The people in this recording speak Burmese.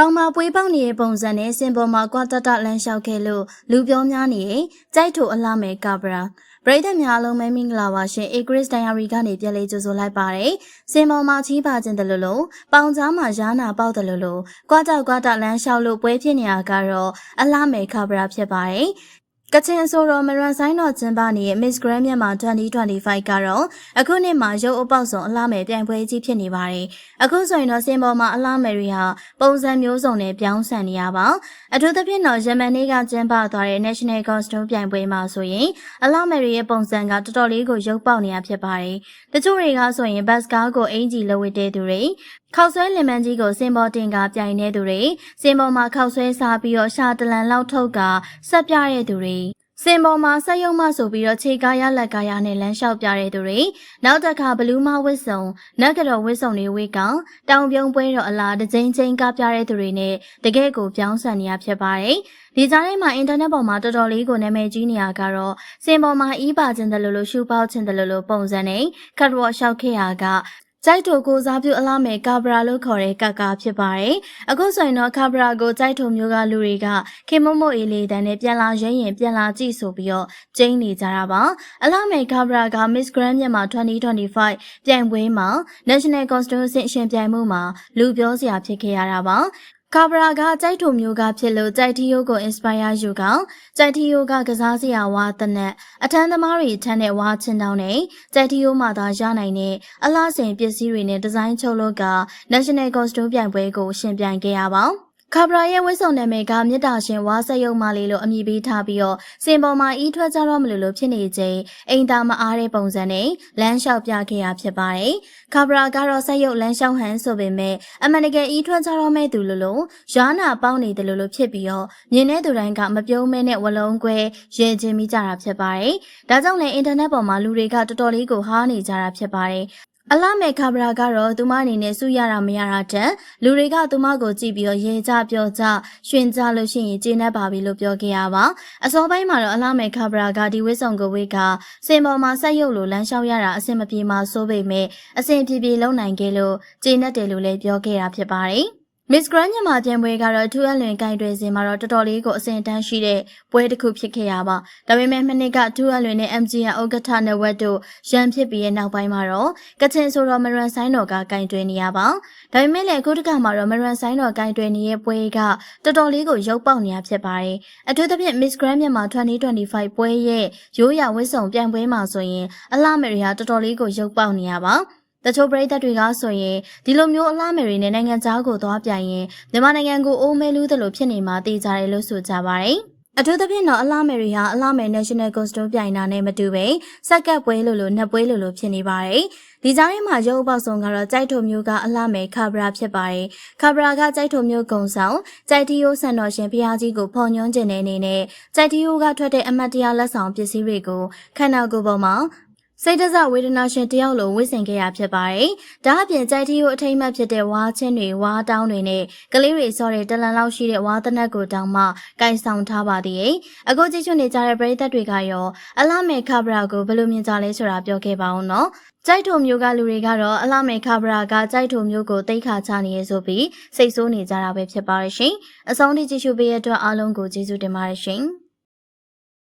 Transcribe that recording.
ပေါင်မာပွေးပေါက်နေတဲ့ပုံစံနဲ့စင်ပေါ်မှာကွာတတလမ်းလျှောက်ခဲ့လို့လူပြောများနေရင်ကြိုက်ထိုအလှမယ်ကာဗရာပရိသတ်များအလုံးမဲမင်္ဂလာပါရှင်အေဂရစ်ဒိုင်ယာရီကနေပြန်လေးကြိုဆိုလိုက်ပါတယ်စင်ပေါ်မှာချီးပါခြင်းတလို့လို့ပေါင်ကြားမှာရားနာပေါက်တယ်လို့လို့ကွာတောက်ကွာတလမ်းလျှောက်လို့ပွဲဖြစ်နေတာကတော့အလှမယ်ကာဗရာဖြစ်ပါတယ် ကချင်အဆိုတော်မရန်ဆိုင်တော်ကျင်းပနေတဲ့ Miss Grand မြန်မာ2025ကတော့အခုနှစ်မှာရုပ်အပေါက်ဆုံးအလားမယ်ပြိုင်ပွဲကြီးဖြစ်နေပါတယ်။အခုဆိုရင်တော့စင်ပေါ်မှာအလားမယ်တွေဟာပုံစံမျိုးစုံနဲ့ပြောင်းဆန်နေရပါ။အထူးသဖြင့်တော့ယမန်နေ့ကကျင်းပသွားတဲ့ National Costume ပြိုင်ပွဲမှာဆိုရင်အလားမယ်တွေရဲ့ပုံစံကတော်တော်လေးကိုရုပ်ပေါက်နေရဖြစ်ပါတယ်။တချို့တွေကဆိုရင်ဘတ်စကားကိုအင်ဂျီလက်ဝတ်တဲ့သူတွေခောက်ဆွဲလင်မန်ကြီးကိုစင်ပေါ်တင်ကပြိုင်နေသူတွေစင်ပေါ်မှာခောက်ဆွဲစားပြီးတော့ရှာတလန်လောက်ထုတ်ကဆက်ပြတဲ့သူတွေ စင်ပေါ်မှာဆက်ယုံမဆိုပြီးတော့ခြေကားရလက်ကားရနဲ့လမ်းလျှောက်ပြတဲ့သူတွေနောက်တစ်ခါဘလူးမဝစ်စုံနက်ကတော့ဝစ်စုံတွေဝေးကောင်တောင်ပြုံးပွဲတော်အလားတစ်ချိန်ချင်းကားပြတဲ့သူတွေနဲ့တကယ့်ကိုပြောင်းဆန်နေရဖြစ်ပါတယ်ဒီကြားထဲမှာအင်တာနက်ပေါ်မှာတော်တော်လေးကိုနာမည်ကြီးနေရကတော့စင်ပေါ်မှာအီးပါခြင်းတယ်လို့လို့ရှူပေါခြင်းတယ်လို့လို့ပုံစံနဲ့ကတ်ဝေါ့လျှောက်ခဲ့ရက ကြိုက်တိုကိုစားပြုအလားမယ်ကာဗရာလို့ခေါ်တဲ့ကကာဖြစ်ပါတယ်။အခုဆိုရင်တော့ကာဗရာကိုကြိုက်တိုမျိုးကလူတွေကခေမမို့အေးလေးတန်းနဲ့ပြန်လာရရင်ပြန်လာကြည့်ဆိုပြီးတော့ကျင်းနေကြတာပါ။အလားမယ်ကာဗရာက Miss Grand မြန်မာ2025ပြိုင်ပွဲမှာ National Costume အရှင်ပြိုင်မှုမှာလူပြောစရာဖြစ်ခဲ့ရတာပါ။ ကာဗရာကကြိုက်ထုံမျိုးကဖြစ်လို့ကြိုက်တီယိုကို inspire ယူကောင်ကြိုက်တီယိုကကစားစရာဝါသနက်အထမ်းသမားတွေထမ်းတဲ့ဝါချင်းတောင်းနဲ့ကြိုက်တီယိုမှသာရနိုင်တဲ့အလားစင်ပစ္စည်းတွေနဲ့ဒီဇိုင်းချုပ်လို့က National Costume ပြိုင်ပွဲကိုရှင်ပြိုင်ခဲ့ရပါ ခါဘရာရဲ့ဝစ်စုံနာမည်ကမြစ်တာရှင်ဝါဆက်ယုံမလေးလို့အမည်ပေးထားပြီးတော့စင်ပေါ်မှာအီးထွက်ကြတော့မလို့လို့ဖြစ်နေချိန်အိမ်သားမအားတဲ့ပုံစံနဲ့လမ်းလျှောက်ပြခဲ့ရဖြစ်ပါတယ်။ခါဘရာကတော့ဆက်ယုံလမ်းလျှောက်ဟန်ဆိုပေမဲ့အမှန်တကယ်အီးထွက်ကြတော့မဲ့သူလို့လို့ရွာနာပေါင်းနေတယ်လို့လို့ဖြစ်ပြီးတော့မြင်တဲ့သူတိုင်းကမပြုံးမဲနဲ့ဝလုံးခွဲရင်ချင်းမိကြတာဖြစ်ပါတယ်။ဒါကြောင့်လည်းအင်တာနက်ပေါ်မှာလူတွေကတော်တော်လေးကိုဟားနေကြတာဖြစ်ပါတယ် အလာမေခါဗရာကတော့သူမအနေနဲ့စုရတာမရတာတဲ့လူတွေကသူမကိုကြည့်ပြီးတော့ရေကြပြောကြရွှင်ကြလို့ရှိရင်ကျေနပ်ပါပြီလို့ပြောခဲ့ရပါအစောပိုင်းမှာတော့အလာမေခါဗရာကဒီဝစ်ဆောင်ကိုဝေးကစင်ပေါ်မှာဆက်ရုပ်လိုလမ်းလျှောက်ရတာအဆင်မပြေမှစိုးပေမဲ့အဆင်ပြေပြေလုံနိုင်ခဲ့လို့ကျေနပ်တယ်လို့လည်းပြောခဲ့တာဖြစ်ပါတယ် Miss Grand ညမှာပြန်ပွဲကတော့ထူးအလွင်ကင်တွယ်စင်မှာတော့တော်တော်လေးကိုအဆင်တန်းရှိတဲ့ပွဲတစ်ခုဖြစ်ခဲ့ရပါဒါပေမဲ့မနစ်ကထူးအလွင်နဲ့ MGN ဥက္ကဋ္ဌနဲ့ဝက်တို့ရန်ဖြစ်ပြီးရဲ့နောက်ပိုင်းမှာတော့ကချင်ဆိုတော့မရန်ဆိုင်တော်ကကင်တွယ်နေရပါဒါပေမဲ့လည်းအခုတခါမှာတော့မရန်ဆိုင်တော်ကင်တွယ်နေတဲ့ပွဲကတော်တော်လေးကိုရုပ်ပေါက်နေရဖြစ်ပါတယ်အထူးသဖြင့် Miss Grand မြန်မာ2025ပွဲရဲ့ရိုးရာဝစ်စုံပြန်ပွဲမှာဆိုရင်အလှမယ်တွေဟာတော်တော်လေးကိုရုပ်ပေါက်နေရပါ တချို့ပရိသတ်တွေကဆိုရင်ဒီလိုမျိုးအလားမယ်တွေနဲ့နိုင်ငံခြားကိုသွားပြိုင်ရင်မြန်မာနိုင်ငံကိုအိုးမဲလူးတယ်လို့ဖြစ်နေမှာသိကြတယ်လို့ဆိုကြပါတယ်။အထူးသဖြင့်တော့အလားမယ်တွေဟာအလားမယ် National Costume ပြိုင်တာနဲ့မတူပဲစက်ကပ်ပွဲလို့လို့နှက်ပွဲလို့လို့ဖြစ်နေပါတယ်။ဒီကြားထဲမှာရုပ်အပေါက်ဆုံးကတော့ကြိုက်ထုံမျိုးကအလားမယ်ခါဗရာဖြစ်ပါတယ်။ခါဗရာကကြိုက်ထုံမျိုးကုံဆောင်ကြိုက်တီယိုဆန်တော်ရှင်ဖျားကြီးကိုဖော်ညွှန်းခြင်းတဲ့အနေနဲ့ကြိုက်တီယိုကထွက်တဲ့အမတ်တရားလက်ဆောင်ပစ္စည်းတွေကိုခန္ဓာကိုယ်ပေါ်မှာ စိတ်တဇဝေဒနာရှင်တယောက်လိုဝစ်ဆင်ခဲ့ရဖြစ်ပါတယ်။ဒါအပြင်ကြိုက်တီကိုအထိမ့်မှတ်ဖြစ်တဲ့ဝါချင်းတွေဝါတောင်းတွေနဲ့ကလေးတွေစောတဲ့တလန်လောက်ရှိတဲ့ဝါသနက်ကိုတောင်းမှကင်ဆောင်ထားပါသေးတယ်။အခုကြည့်ချွနေကြတဲ့ပရိသတ်တွေကရောအလာမေခါဗရာကိုဘယ်လိုမြင်ကြလဲဆိုတာပြောခဲ့ပါဦးနော်။ကြိုက်ထုံမျိုးကလူတွေကတော့အလာမေခါဗရာကကြိုက်ထုံမျိုးကိုတိတ်ခါချနေရဆိုပြီးစိတ်ဆိုးနေကြတာပဲဖြစ်ပါရဲ့ရှင်။အဆုံးထိကြည့်ရှုပေးရတဲ့အတွက်အားလုံးကိုကျေးဇူးတင်ပါတယ်ရှင်။